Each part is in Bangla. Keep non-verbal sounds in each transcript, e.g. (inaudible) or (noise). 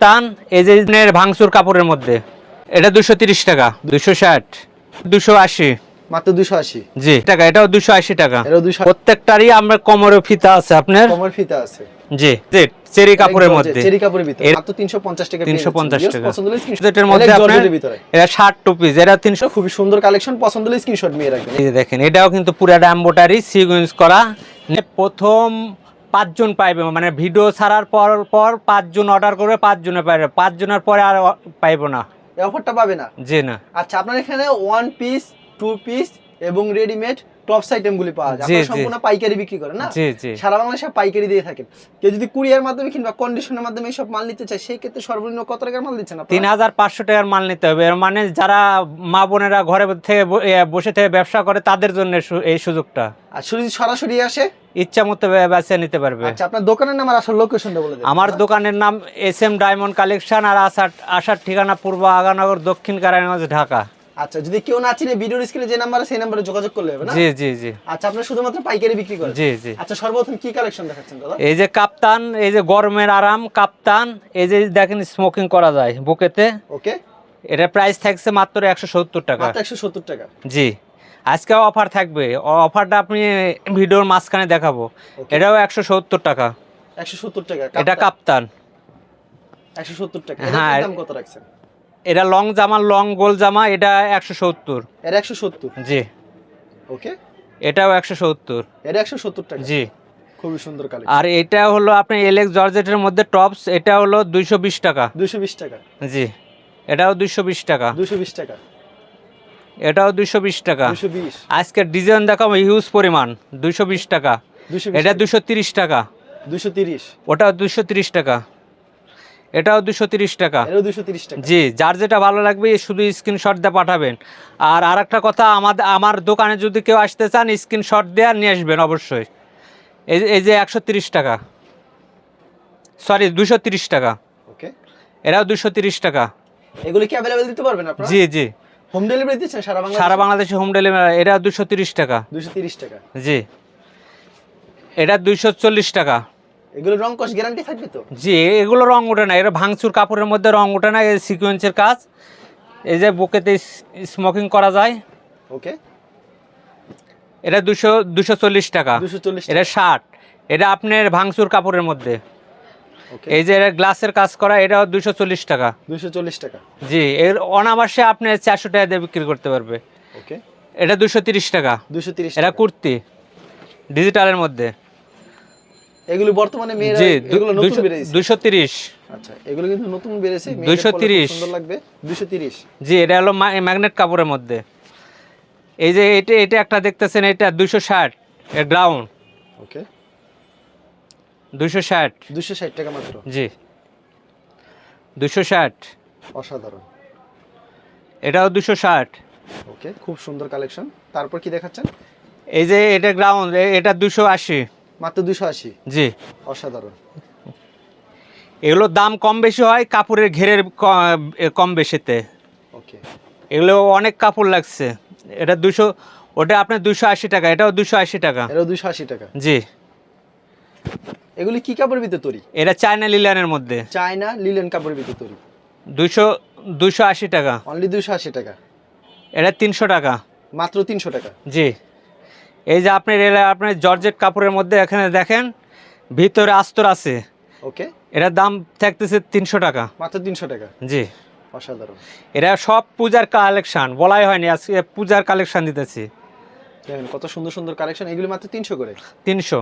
কাপ্তান এই যে ভাঙচুর কাপড়ের মধ্যে। এটা দুশো তিরিশ টাকা দুশো ষাট দুশো আশি। মাত্র দুশো আশি। জি টাকা এটাও দুশো আশি টাকা। প্রত্যেকটারই আমরা কোমরে ফিতা আছে আপনার? কমর ফিতা আছে। জি জি চেরি কাপড়ের মধ্যে। চেরি কাপড়ের ভিতরে। মাত্র 350 টাকা 350 টাকা। পছন্দ হলে screenshot- মধ্যে আপনার এটা ষাট টু পিস এটা তিনশো এটা সুন্দর কালেকশন পছন্দ হলে স্ক্রিনশট নিয়ে রাখবেন। এই যে দেখেন এটাও কিন্তু সিকুয়েন্স করা। প্রথম পাঁচজন পাইবে মানে ভিডিও ছাড়ার পর পর পাঁচজন অর্ডার করবে পাঁচজনে পাইবে। পাঁচজনের পরে আর পাইবো না। অফারটা পাবে না? জি না। আচ্ছা আপনার এখানে ওয়ান পিস টু পিস এবং রেডিমেড টপস আইটেমগুলি পাওয়া যায়। আপনারা সম্পূর্ণ পাইকারি বিক্রি করেন না? সারা বাংলাদেশে পাইকারি দিয়ে থাকেন। কেউ যদি কুরিয়ার মাধ্যমে কিংবা কন্ডিশনের মাধ্যমে এইসব মাল নিতে চায় সেই ক্ষেত্রে সর্বনিম্ন কত টাকার মাল দিচ্ছেন তিন হাজার পাঁচশো টাকার মাল নিতে হবে। এর মানে যারা মা বোনেরা ঘরে থেকে বসে থেকে ব্যবসা করে তাদের জন্য এই সুযোগটা। আর সরাসরি আসে? ইচ্ছা মতো বেছে নিতে পারবে। আচ্ছা আপনার দোকানের নাম আর আসল লোকেশনটা বলে দেন। আমার দোকানের নাম এস এম ডায়মন্ড কালেকশন আর আসার আসার ঠিকানা পূর্ব আগানগর দক্ষিণ কারায়গঞ্জ ঢাকা। আচ্ছা যদি কেউ না চিনে ভিডিওর স্ক্রিনে যে নাম্বার আছে সেই নাম্বারে যোগাযোগ করলে হবে না? জি জি জি। আচ্ছা আপনার শুধুমাত্র পাইকারি বিক্রি করেন? জি জি। আচ্ছা সর্বপ্রথম কি কালেকশন দেখাচ্ছেন দাদা? এই যে কাপ্তান এই যে গরমের আরাম কাপ্তান এই যে দেখেন স্মোকিং করা যায় বুকেতে। ওকে এটা প্রাইস থাকছে মাত্র একশো সত্তর টাকা। মাত্র একশো সত্তর টাকা। জি। আজকে অফার থাকবে। অফারটা আপনি ভিডিওর মাঝখানে দেখাবো। এটাও একশো সত্তর টাকা। একশো সত্তর টাকা এটা কাপ্তান। একশো সত্তর টাকা। হ্যাঁ। দাম কত রাখছেন? এটা লং জামা লং গোল জামা এটা একশো সত্তর। এর একশো সত্তর? জি। ওকে এটাও একশো সত্তর। এর একশো সত্তর টাকা। জি। খুবই সুন্দর কালেকশন আর এটা হলো আপনি এলেক্স জর্জেটের মধ্যে টপস এটা হলো দুইশো বিশ টাকা। দুশো বিশ টাকা। জি। এটাও দুইশো বিশ টাকা। দুশো বিশ টাকা। এটাও দুইশো বিশ টাকা। দুশো বিশ। আজকে ডিজাইন দেখাবো হিউজ পরিমাণ দুইশো বিশ টাকা। দুশো এটা দুশো তিরিশ টাকা। দুশো তিরিশ। ওটাও দুশো তিরিশ টাকা। এটাও দুশো তিরিশ টাকা। জি যার যেটা ভালো লাগবে শুধু স্ক্রিনশট দিয়ে পাঠাবেন। আর আরেকটা কথা আমাদের আমার দোকানে যদি কেউ আসতে চান স্ক্রিনশট দিয়ে নিয়ে আসবেন অবশ্যই। এই যে- এই যে একশো তিরিশ টাকা। সরি দুশো তিরিশ টাকা। ওকে। এরাও দুশো তিরিশ টাকা। এগুলি কি অ্যাভেলেবেল দিতে পারবেন আপনারা? জি জি। হোম ডেলিভারি দিচ্ছেন সারা বাংলা সারা বাংলাদেশে হোম ডেলিভারি এটা দুশো তিরিশ টাকা। দুশো তিরিশ টাকা। জি। এটা দুইশো চল্লিশ টাকা। এগুলো রং কস গ্যারান্টি থাকবে তো? জি এগুলো রং ওঠে না। এটা ভাঙচুর কাপড়ের মধ্যে রং ওঠে না এই সিকোয়েন্সের কাজ। এই যে বুকেতে স্মোকিং করা যায়। ওকে এটা দুশো দুশো চল্লিশ টাকা। এটা ষাট। এটা আপনার ভাঙচুর কাপড়ের মধ্যে। এই যে এটা গ্লাসের কাজ করা এটা দুশো চল্লিশ টাকা। দুশো চল্লিশ টাকা। জি এর অনাবাসে আপনি চারশো টাকা দিয়ে বিক্রি করতে পারবে। ওকে এটা দুশো তিরিশ টাকা। দুশো তিরিশ এটা কুর্তি ডিজিটালের মধ্যে। এগুলো বর্তমানে মেয়েরা এগুলো নতুন বেরিয়েছে। দুশো তিরিশ। আচ্ছা এগুলো কিন্তু নতুন বেরিয়েছে 230 সুন্দর লাগবে। দুশো তিরিশ। জি এটা হলো ম্যাগনেট কাপড়ের মধ্যে। এই যে এটা এটা একটা দেখতেছেন এটা দুশো ষাট এর গ্রাউন্ড ওকে। দুশো ষাট। দুশো ষাট টাকা মাত্র। জি। দুশো ষাট। অসাধারণ। এটাও দুশো ষাট। ওকে খুব সুন্দর কালেকশন। তারপর কি দেখাচ্ছেন? এই যে এটা গ্রাউন্ড এটা দুশো আশি। মাত্র দুশো আশি। জি। অসাধারণ। এগুলোর দাম কম বেশি হয় কাপড়ের ঘেরের কম বেশিতে। ওকে। এগুলো অনেক কাপড় লাগছে। এটা দুশো ওটা আপনার দুশো আশি টাকা এটাও দুশো আশি টাকা। দুশো আশি টাকা। জি। এগুলি কি কাপড়ের ভিতরে তৈরি? এটা চায়না লিলানের মধ্যে। চায়না লিলেন কাপড়ের ভিতরে তৈরি। দুশো দুশো আশি টাকা। অনলি দুশো আশি টাকা। এটা তিনশো টাকা। মাত্র তিনশো টাকা। জি। এই যে আপনি এরা আপনার জর্জেট কাপড়ের মধ্যে এখানে দেখেন ভিতরে আস্তর আছে। ওকে। এটার দাম থাকতেছে তিনশো টাকা। মাত্র তিনশো টাকা? জি। অসাধারণ। এরা সব পূজার কালেকশন বলাই হয়নি আজকে পূজার কালেকশন দিতেছি। দেখেন কত সুন্দর সুন্দর কালেকশন এগুলি মাত্র তিনশো করে? তিনশো।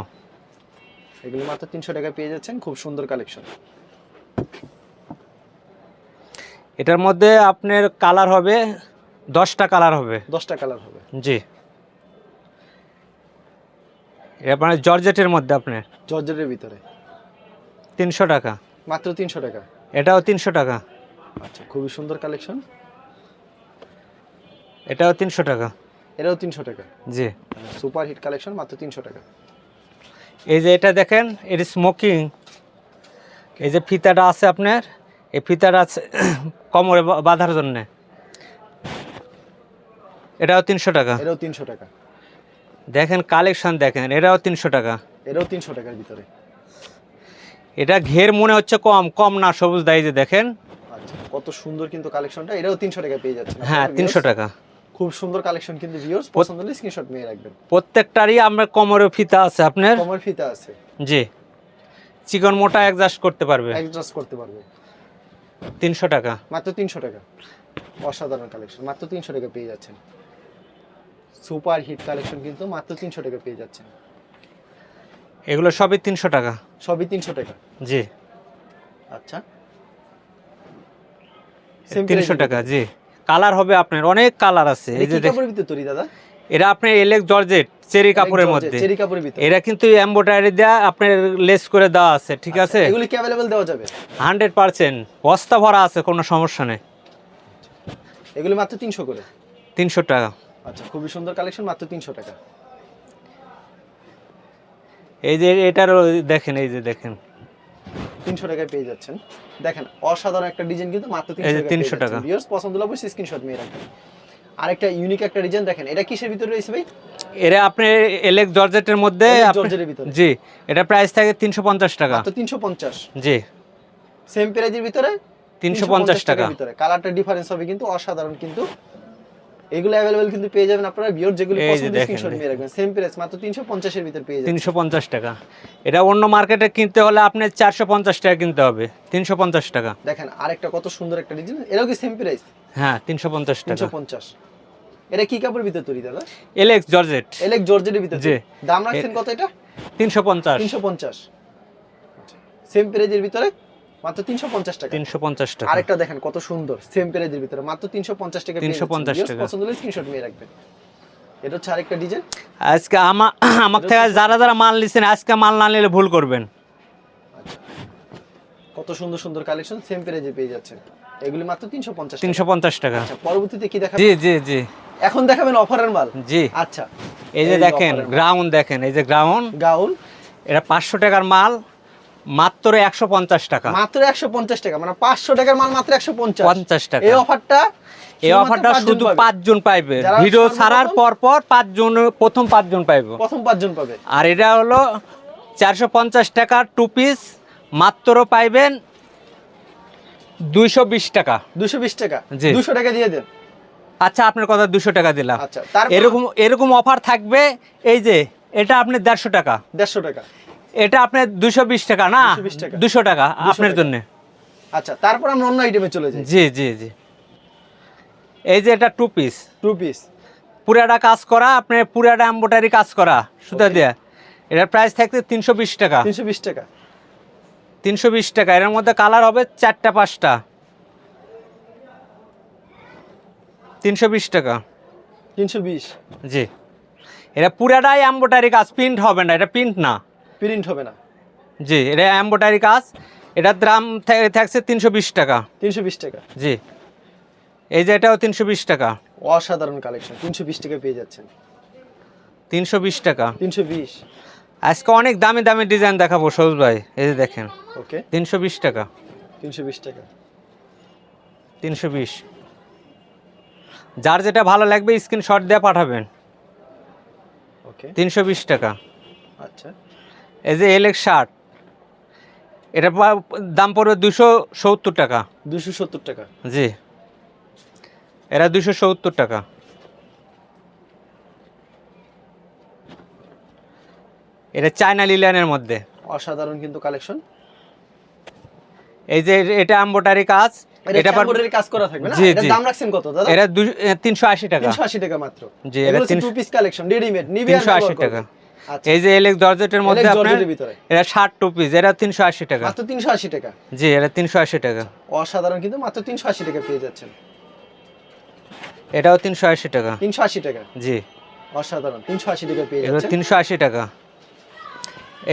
এগুলি মাত্র তিনশো টাকা পেয়ে যাচ্ছেন খুব সুন্দর কালেকশন। এটার মধ্যে আপনার কালার হবে দশটা কালার হবে। দশটা কালার হবে। জি। এটা মানে জর্জেটের মধ্যে আপনার? জর্জেটের ভিতরে। তিনশো টাকা। মাত্র তিনশো টাকা। এটাও তিনশো টাকা। আচ্ছা খুবই সুন্দর কালেকশন। এটাও তিনশো টাকা। এটাও তিনশো টাকা। জি। সুপার হিট কালেকশন মাত্র তিনশো টাকা। এই যে এটা দেখেন এর স্মোকিং এই যে ফিতাটা আছে আপনার এই ফিতাটা আছে (clears throat) কোমরে বাঁধার জন্যে। এটাও তিনশো টাকা। এটাও তিনশো টাকা। দেখেন কালেকশন দেখেন এটাও তিনশো টাকা। এটাও তিনশো টাকার ভিতরে। এটা ঘের মনে হচ্ছে কম কম না সবুজ দাই যে দেখেন। আচ্ছা কত সুন্দর কিন্তু কালেকশনটা এটাও তিনশো টাকা পেয়ে যাচ্ছেন। হ্যাঁ তিনশো টাকা। খুব সুন্দর কালেকশন কিন্তু ভিউয়ার্স পছন্দ হলে স্ক্রিনশট নিয়ে রাখবেন। প্রত্যেকটারই আমরা কোমরে ফিতা আছে আপনার? কমার ফিতা আছে। জি। চিকন মোটা অ্যাডজাস্ট করতে পারবে। অ্যাডজাস্ট করতে পারবে। তিনশো টাকা। মাত্র তিনশো টাকা। অসাধারণ কালেকশন মাত্র তিনশো টাকা পেয়ে যাচ্ছেন। সুপার হিট কালেকশন কিন্তু মাত্র তিনশো টাকা পেয়ে যাচ্ছেন। এগুলো সবই তিনশো টাকা? সবই তিনশো টাকা। জি। আচ্ছা। তিনশো টাকা জি। কালার হবে আপনার অনেক কালার আছে। এই যে কাপড়ের ভিতরে তৈরি দাদা? এটা আপনার এলেক জর্জেট চেরি কাপড়ের মধ্যে। চেরি কাপড়ের ভিতরে। এটা কিন্তু এমব্রয়ডারি দেওয়া আপনার লেস করে দেওয়া আছে ঠিক আছে? এগুলি কি অ্যাভেলেবল দেওয়া যাবে? Hundred percent. বস্তা ভরা আছে কোনো সমস্যা নেই। এগুলি মাত্র তিনশো করে। তিনশো টাকা। আচ্ছা খুবই সুন্দর কালেকশন মাত্র তিনশো টাকা। এই যে এটারও দেখেন এই যে দেখেন। তিনশো টাকায় পেয়ে যাচ্ছেন। দেখেন অসাধারণ একটা ডিজাইন কিন্তু মাত্র এই যে 300 300 টাকা। ভিউয়ার্স পছন্দ হলে অবশ্যই স্ক্রিনশট নিয়ে রাখবেন। আরেকটা ইউনিক একটা ডিজাইন দেখেন এটা কিসের ভিতরে রয়েছে ভাই? এরা আপনার এলেক জর্জেটের মধ্যে জর্জেটের ভিতরে। জি এটা প্রাইস থাকে তিনশো পঞ্চাশ টাকা। মাত্র তিনশো পঞ্চাশ। জি। সেম প্রাইজের ভিতরে? তিনশো পঞ্চাশ টাকা টাকার ভিতরে। কালারটা ডিফারেন্স হবে কিন্তু অসাধারণ কিন্তু এগুলো অ্যাভেলেবেল কিন্তু পেয়ে যাবেন আপনারা ভিউর যেগুলো পছন্দ স্ক্রিনশট নিয়ে রাখবেন। সেম প্রাইস মাত্র তিনশো পঞ্চাশের ভিতরে পেয়ে যাবেন। তিনশো পঞ্চাশ টাকা। এটা অন্য মার্কেটে কিনতে হলে আপনার চারশো পঞ্চাশ টাকা কিনতে হবে। তিনশো পঞ্চাশ টাকা। দেখেন আরেকটা কত সুন্দর একটা ডিজাইন এটাও কি সেম প্রাইস হ্যাঁ তিনশো পঞ্চাশ টাকা। তিনশো পঞ্চাশ। এটা কি কাপড়ের ভিতরে তৈরি দাদা? এলেক্স জর্জেট এলেক জর্জেটের ভিতরে জি। দাম রাখছেন কত এটা? তিনশো পঞ্চাশ। তিনশো পঞ্চাশ। সেম প্রাইজের ভিতরে মাত্র তিনশো পঞ্চাশ টাকা। তিনশো পঞ্চাশ টাকা। আরেকটা দেখেন কত সুন্দর সেম প্রাইজের ভিতরে। মাত্র তিনশো পঞ্চাশ টাকা পেয়ে 350 টাকা। পছন্দ হলে স্ক্রিনশট নিয়ে রাখবেন। এটা হচ্ছে আরেকটা ডিজাইন আজকে (coughs) আমার আমার থেকে যারা যারা মাল নিচ্ছেন আজকে মাল না নিলে ভুল করবেন। কত সুন্দর সুন্দর কালেকশন সেম প্রাইজে পেয়ে যাচ্ছেন। এগুলি মাত্র তিনশো পঞ্চাশ তিনশো পঞ্চাশ টাকা। আচ্ছা পরবর্তীতে কি দেখাবেন? জি জি জি। এখন দেখাবেন অফারের মাল। জি। আচ্ছা। এই যে দেখেন। গ্রাউন্ড দেখেন এই যে গ্রাউন্ড গাউন এটা পাঁচশো টাকার মাল। মাত্র একশো পঞ্চাশ টাকা। মাত্র একশো পঞ্চাশ টাকা মানে পাঁচশো টাকার মাল মাত্র একশো পঞ্চাশ। টাকা। এই অফারটা এই অফারটা শুধু পাঁচজন পাইবে। ভিডিও ছাড়ার পর পর পাঁচজন প্রথম পাঁচজন পাইবে। প্রথম পাঁচজন পাবে। আর এটা হলো চারশো পঞ্চাশ টাকা টু পিস মাত্র পাইবেন দুইশো বিশ টাকা। দুশো বিশ টাকা। জি। দুশো টাকা দিয়ে দেন। আচ্ছা আপনার কথা দুশো টাকা দিলাম। আচ্ছা এরকম এরকম অফার থাকবে এই যে এটা আপনি দেড়শো টাকা। দেড়শো টাকা। এটা আপনার দুশো বিশ টাকা না? 220 টাকা। দুশো টাকা আপনার। জন্য। আচ্ছা তারপর আমরা অন্য আইটেমে চলে যাই। জি জি জি। এই যে এটা টু পিস টু পিস পুরাটা কাজ করা আপনার পুরাটা এম্বোটারি কাজ করা সুতা. দেয়া। এটার প্রাইস থাকতে তিনশো বিশ টাকা। তিনশো বিশ টাকা। তিনশো বিশ টাকা। এর মধ্যে কালার হবে চারটা পাঁচটা। তিনশো বিশ টাকা। তিনশো বিশ। জি। এটা পুরাটাই এম্বোটারি কাজ প্রিন্ট হবে না এটা প্রিন্ট না। প্রিন্ট হবে না। জি এটা এম্বোটারি কাজ। এটার দাম থাকছে তিনশো বিশ টাকা। তিনশো বিশ টাকা। জি। এই যে এটাও তিনশো বিশ টাকা। অসাধারণ কালেকশন তিনশো বিশ টাকা পেয়ে যাচ্ছেন। তিনশো বিশ টাকা। তিনশো বিশ। আজকে অনেক দামি দামি ডিজাইন দেখাবো সবুজ ভাই। এই যে দেখেন। ওকে তিনশো বিশ টাকা। তিনশো বিশ টাকা। তিনশো বিশ। যার যেটা ভালো লাগবে স্ক্রিনশট দিয়ে পাঠাবেন। ওকে তিনশো বিশ টাকা। আচ্ছা। এই যে এলেক শার্ট এটা দাম পড়বে দুশো সত্তর টাকা। দুশো সত্তর টাকা। জি। এরা দুশো সত্তর টাকা। এটা চায়না লিলানের মধ্যে। অসাধারণ কিন্তু কালেকশন এই যে এটা এম্বোটারি কাজ এটা এটা এমব্রয়ডারি কাজ করা থাকবে না? জি। দাম রাখছেন কত দাদা? এটা তিনশো আশি টাকা। তিনশো আশি টাকা মাত্র। জি, এটা টু পিস কালেকশন রেডিমেড নিবে তিনশো আশি টাকা। এই যে এলেক জর্জেটের মধ্যে আপনার এটা ষাট টু পিস এটা তিনশো আশি টাকা। মাত্র তিনশো আশি টাকা? জি এটা তিনশো আশি টাকা। অসাধারণ কিন্তু মাত্র তিনশো আশি টাকা পেয়ে যাচ্ছেন। এটাও তিনশো আশি টাকা। তিনশো আশি টাকা? জি। অসাধারণ তিনশো আশি টাকা পেয়ে যাচ্ছেন। তিনশো আশি টাকা।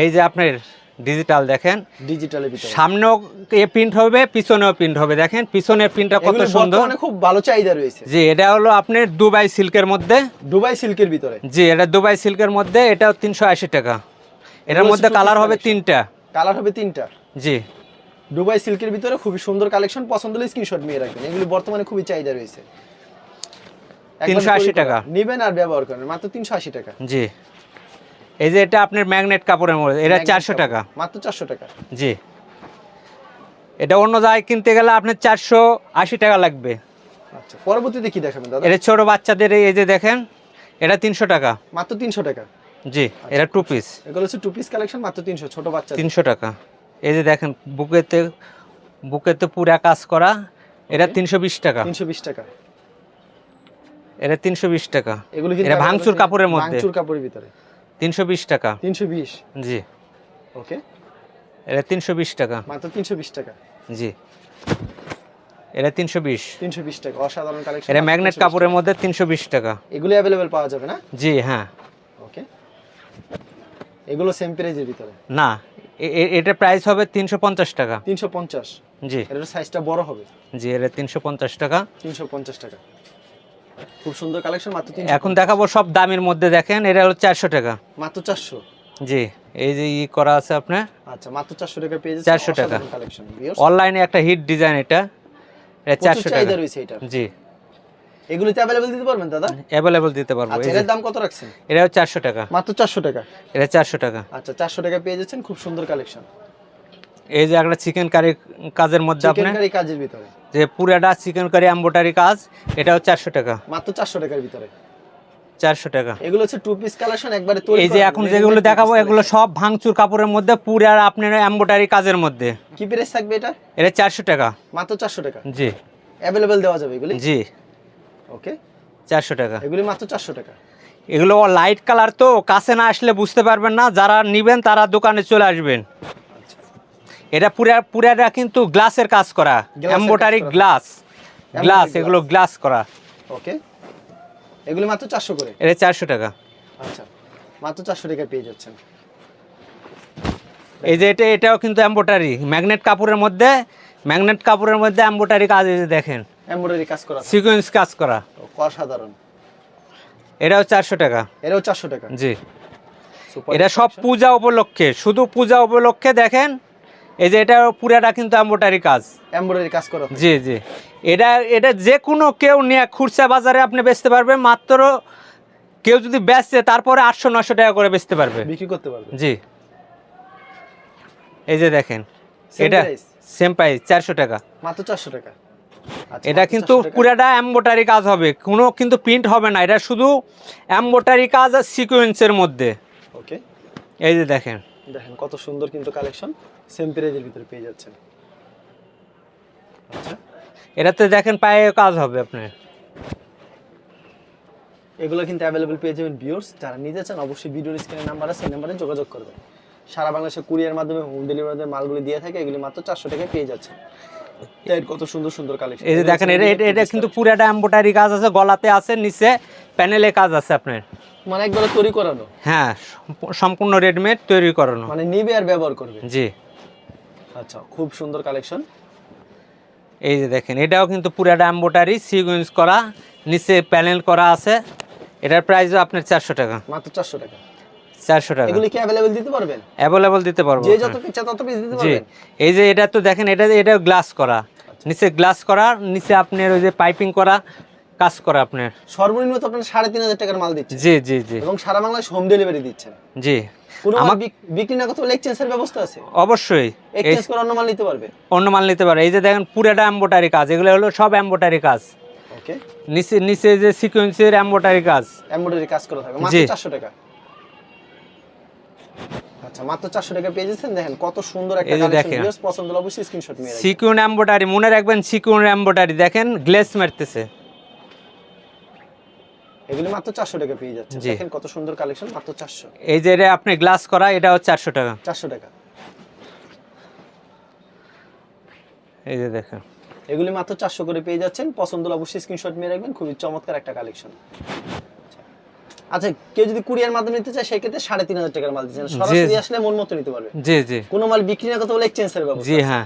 এই যে আপনার ডিজিটাল দেখেন। ডিজিটালের ভিতরে। সামনেও এ প্রিন্ট হবে পিছনেও প্রিন্ট হবে। দেখেন পিছনের প্রিন্টটা কত সুন্দর। বর্তমানে খুব ভালো চাহিদা রয়েছে। জি এটা হলো আপনার দুবাই সিল্কের মধ্যে। দুবাই সিল্কের ভিতরে। জি এটা দুবাই সিল্কের মধ্যে এটাও তিনশো আশি টাকা। এটার মধ্যে কালার হবে তিনটা। কালার হবে তিনটা। জি। দুবাই সিল্কের ভিতরে খুবই সুন্দর কালেকশন পছন্দ হলে স্ক্রিনশট নিয়ে রাখবেন। এগুলো বর্তমানে খুবই চাহিদা রয়েছে। একবার 380 টাকা। নিবেন আর ব্যবহার করেন মাত্র তিনশো আশি টাকা। জি। এই যে এটা আপনার ম্যাগনেট কাপড়ের মধ্যে এটা চারশো। টাকা। মাত্র চারশো টাকা। জি। এটা অন্য জায়গায় কিনতে গেলে আপনার চারশো আশি টাকা লাগবে। আচ্ছা পরবর্তীতে কি দেখাবেন দাদা? এটা ছোট বাচ্চাদের এই যে দেখেন এটা তিনশো টাকা। মাত্র তিনশো টাকা। জি এটা টু পিস এগুলো হচ্ছে টু পিস কালেকশন মাত্র তিনশো ছোট বাচ্চা তিনশো টাকা। এই যে দেখেন বুকেতে বুকেতে পুরা কাজ করা এটা তিনশো বিশ টাকা। তিনশো বিশ টাকা। এটা তিনশো বিশ টাকা। এগুলো এটা ভাঙচুর কাপড়ের মধ্যে। ভাঙচুর কাপড়ের ভিতরে। তিনশো বিশ টাকা। তিনশো বিশ? জি। ওকে। এটা তিনশো বিশ টাকা। মাত্র তিনশো বিশ টাকা। জি। এটা তিনশো বিশ। তিনশো বিশ টাকা অসাধারণ কালেকশন এটা ম্যাগনেট কাপড়ের মধ্যে তিনশো বিশ টাকা। এগুলো অ্যাভেলেবেল পাওয়া যাবে না? জি হ্যাঁ। ওকে। এগুলো সেম প্রাইজের ভিতরে? না এ- এ- প্রাইস হবে তিনশো পঞ্চাশ টাকা। তিনশো পঞ্চাশ। জি। এটার সাইজটা বড় হবে। জি এটা তিনশো পঞ্চাশ টাকা। তিনশো পঞ্চাশ টাকা। খুব সুন্দর কালেকশন মাত্র এখন দেখাবো সব দামের মধ্যে দেখেন এটা হলো চারশো টাকা। মাত্র চারশো? জি এই যে ই করা আছে আপনার আচ্ছা মাত্র চারশো টাকা পেয়ে 400 টাকা। কালেকশন অনলাইনে একটা হিট ডিজাইন এটা এটা চারশো টাকা। রয়েছে এটা জি। এগুলিতে অ্যাভেলেবেল দিতে পারবেন দাদা? অ্যাভেলেবল দিতে পারব আচ্ছা এর দাম কত রাখছেন? এটাও চারশো টাকা। মাত্র চারশো টাকা? এটা চারশো টাকা। আচ্ছা চারশো টাকা পেয়ে যাচ্ছেন খুব সুন্দর কালেকশন। এই যে একটা চিকেন কারি কাজের মধ্যে চিকেন কারি কাজের ভিতরে। যে পুরাটা চিকেন কারি এম্বোটারি কাজ এটাও চারশো টাকা। মাত্র চারশো টাকার ভিতরে। চারশো টাকা। এগুলো হচ্ছে টু পিস কালেকশন একবারে তৈরি এই যে এখন যেগুলো দেখাবো এগুলো সব ভাঙচুর কাপড়ের মধ্যে পুরার আপনার এম্বোটারি কাজের মধ্যে। কি প্রাইস থাকবে এটা? এটা চারশো টাকা। মাত্র চারশো টাকা। জি। অ্যাভেলেবেল দেওয়া যাবে এগুলি? জি। ওকে চারশো টাকা। এগুলি মাত্র চারশো টাকা। এগুলো লাইট কালার তো কাছে না আসলে বুঝতে পারবেন না যারা নিবেন তারা দোকানে চলে আসবেন। এটা পুরা পুরাটা কিন্তু গ্লাসের কাজ করা এম্বোটারি। গ্লাস গ্লাস এগুলো গ্লাস করা। ওকে। এগুলো মাত্র চারশো করে? এটা চারশো টাকা। আচ্ছা মাত্র চারশো টাকা পেয়ে যাচ্ছেন। এই যে এটা এটাও কিন্তু এম্বোটারি ম্যাগনেট কাপড়ের মধ্যে ম্যাগনেট কাপড়ের মধ্যে এম্বোটারি কাজ এই যে দেখেন। এমব্রয়ডারি কাজ করা। সিকোয়েন্স কাজ করা। অসাধারণ। এটাও চারশো টাকা। এটাও চারশো টাকা। জি। এটা সব পূজা উপলক্ষে শুধু পূজা উপলক্ষে দেখেন এই যে এটা পুরাটা কিন্তু এম্বোটারি কাজ। এমব্রয়ডারি কাজ করা। জি জি। এটা এটা যে কোনো কেউ নিয়ে খুরসা বাজারে আপনি বেচতে পারবেন মাত্র কেউ যদি বেচে তারপরে আটশো নশো টাকা করে বেচতে পারবে। বিক্রি করতে পারবে। জি। এই যে দেখেন এটা সেম প্রাইস চারশো টাকা। মাত্র চারশো টাকা। আচ্ছা, এটা কিন্তু পুরাটা এম্বোটারি কাজ হবে। কোনো কিন্তু প্রিন্ট হবে না। এটা শুধু এম্বোটারি কাজ আর সিকোয়েন্সের মধ্যে। ওকে এই যে দেখেন। দেখেন কত সুন্দর কিন্তু কালেকশন। সেম প্রাইজের ভিতরে পেয়ে যাচ্ছেন। আচ্ছা। এটাতে দেখেন পায়ে কাজ হবে আপনার। এগুলো কিন্তু অ্যাভেলেবল পেয়ে যাবেন ভিউয়ার্স যারা নিতে চান অবশ্যই ভিডিওর স্ক্রিনে নাম্বার আছে সেই নাম্বারে যোগাযোগ করবেন। সারা বাংলাদেশে কুরিয়ার মাধ্যমে হোম ডেলিভারিতে মালগুলি দিয়ে থাকে এগুলি মাত্র চারশো টাকায় পেয়ে যাচ্ছেন। কত সুন্দর সুন্দর কালেকশন এই যে দেখেন এটা এটা- এটা কিন্তু পুরাটা এম্বোটারি কাজ আছে গলাতে আছে নিচে। প্যানেলে কাজ আছে আপনার? মানে একবার তৈরি করানো? হ্যাঁ সম্পূর্ণ রেডিমেড তৈরি করানো। মানে নিবে আর ব্যবহার করবে? জি। আচ্ছা খুব সুন্দর কালেকশন। এই যে দেখেন এটাও কিন্তু পুরাটা এম্বোটারি সিকুয়েন্স করা নিচে প্যানেল করা আছে। এটার প্রাইসও আপনার চারশো টাকা। মাত্র চারশো টাকা। চারশো টাকা। এগুলি কি অ্যাভেলেবল দিতে পারবেন? অ্যাভেলেবল দিতে পারব যে যত। ইচ্ছা তত পিস দিতে পারবেন? এই যে এটা তো দেখেন এটা এটা গ্লাস করা। নিচে গ্লাস করা নিচে আপনার ওই যে পাইপিং করা কাজ করা আপনার? সর্বনিম্ন তো আপনার সাড়ে তিন হাজার টাকার মাল দিচ্ছেন। জি জি জি। এবং সারা বাংলাদেশ হোম ডেলিভারি দিচ্ছেন। জি। কোনো আমার- বিক্রি না করতে হলে এক্সচেঞ্জের ব্যবস্থা আছে। অবশ্যই। এক্সচেঞ্জ করে অন্য মাল নিতে পারবে। অন্য মাল নিতে পারে। এই যে দেখেন পুরাটা এম্বোটারি কাজ। এগুলো হলো সব এম্বোটারি কাজ। ওকে নিচে নিচে যে সিকোয়েন্সের এম্বোটারি কাজ। এমব্রয়ডারি কাজ করা থাকে মাত্র জি। চারশো টাকা। আচ্ছা মাত্র চারশো টাকা পেয়ে যাচ্ছেন। দেখেন কত সুন্দর একটা কালেকশন দেখেন। ভিউয়ার্স পছন্দ হলে অবশ্যই স্ক্রিনশট নিয়ে রাখবেন। সিকুয়েন এম্বোটারি মনে রাখবেন সিকুয়েন এম্বোটারি দেখেন গ্লেস মারতেছে। এগুলি মাত্র চারশো টাকা পেয়ে যাচ্ছে। দেখেন কত সুন্দর কালেকশন মাত্র চারশো। এই যে এটা আপনি গ্লাস করা এটা হচ্ছে চারশো টাকা। চারশো টাকা। এই যে দেখেন। এগুলি মাত্র চারশো করে পেয়ে যাচ্ছেন। পছন্দ হলে অবশ্যই স্ক্রিনশট নিয়ে রাখবেন। খুবই চমৎকার একটা কালেকশন আচ্ছা কেউ যদি কুরিয়ার মাধ্যমে নিতে চায় সেক্ষেত্রে সাড়ে তিন হাজার টাকার মাল দিচ্ছেন। সরাসরি আসলে মন মতো নিতে পারবে। জি জি। কোনো মাল বিক্রি না করতে হলে এক্সচেঞ্জের ব্যবস্থা জি হ্যাঁ।